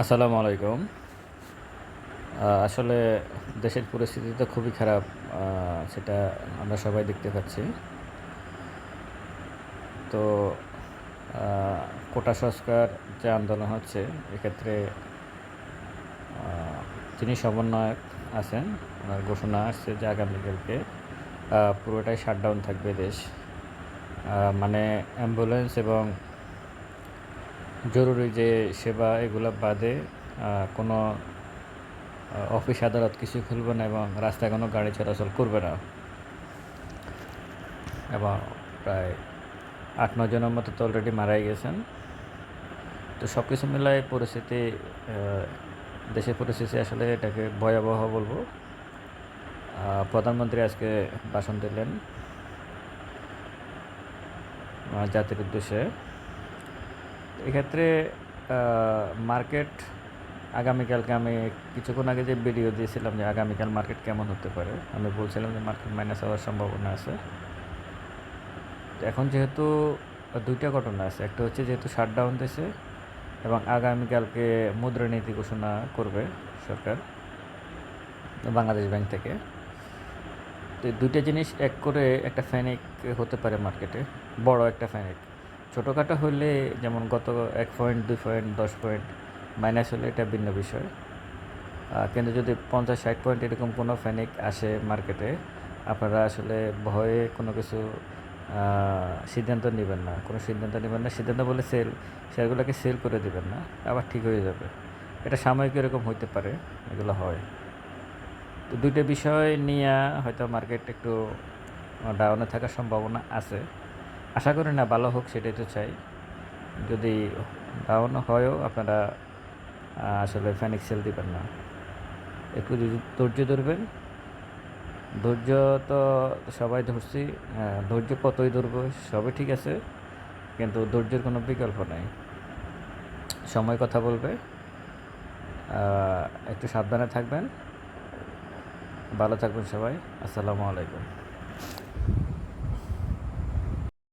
আসসালামু আলাইকুম। আসলে দেশের পরিস্থিতি তো খুবই খারাপ সেটা আমরা সবাই দেখতে পাচ্ছি। তো কোটা সংস্কার যে আন্দোলন হচ্ছে, এক্ষেত্রে যিনি সমন্বয়ক আছেন, ওনার ঘোষণা আসছে যে আগামীকালকে পুরোটাই শাটডাউন থাকবে দেশ। মানে অ্যাম্বুলেন্স এবং জরুরি যে সেবা এগুলো বাদে কোনো অফিস আদালত কিছু খুলবে না এবং রাস্তায় কোনো গাড়ি চলাচল করবে না। এবং প্রায় আট, নয় জনের মতো তো অলরেডি মারাই গেছেন। তো সব কিছু মিলায় পরিস্থিতি দেশের পরিস্থিতি আসলে এটাকে ভয়াবহ বলব। প্রধানমন্ত্রী আজকে ভাষণ দিলেন জাতির উদ্দেশ্যে। এক্ষেত্রে মার্কেট আগামীকালকে আমি কিছুক্ষণ আগে যে ভিডিও দিয়েছিলাম যে আগামীকাল মার্কেট কেমন হতে পারে, আমি বলছিলাম যে মার্কেট মাইনাস হওয়ার সম্ভাবনা আছে। এখন যেহেতু দুইটা ঘটনা আছে, একটা হচ্ছে যেহেতু শাটডাউন দিয়েছে এবং আগামীকালকে মুদ্রানীতি ঘোষণা করবে সরকার, বাংলাদেশ ব্যাংক থেকে। তো দুইটা জিনিস এক করে একটা ফ্যানিক হতে পারে মার্কেটে বড় একটা ফ্যানিক ছোটোখাটো হলে যেমন গত এক পয়েন্ট দুই পয়েন্ট দশ পয়েন্ট মাইনাস হলে এটা ভিন্ন বিষয়। কিন্তু যদি পঞ্চাশ, ষাট পয়েন্ট এরকম কোনো ফ্যানিক আসে মার্কেটে আপনারা আসলে ভয়ে কোনো কিছু সিদ্ধান্ত নেবেন না। কোনো সিদ্ধান্ত নেবেন না। সিদ্ধান্ত বলে সেল শেয়ারগুলোকে সেল করে দেবেন না। আবার ঠিক হয়ে যাবে। এটা সাময়িক এরকম হইতে পারে, এগুলো হয়। তো দুইটা বিষয় নিয়ে হয়তো মার্কেট একটু ডাউনে থাকার সম্ভাবনা আছে। আশা করি না ভালো হোক সেটাই তো চাই। যদি ডাউন হয়ও আপনারা আসলে ফ্যানিক সেল দিবেন না। একটু ধৈর্য ধরবেন। ধৈর্য তো সবাই ধরছি আহ, ধৈর্য কতই ধরবো সবই ঠিক আছে কিন্তু ধৈর্যের কোনো বিকল্প নাই। সময় কথা বলবে একটু সাবধানে থাকবেন। ভালো থাকবেন সবাই আসসালামু আলাইকুম।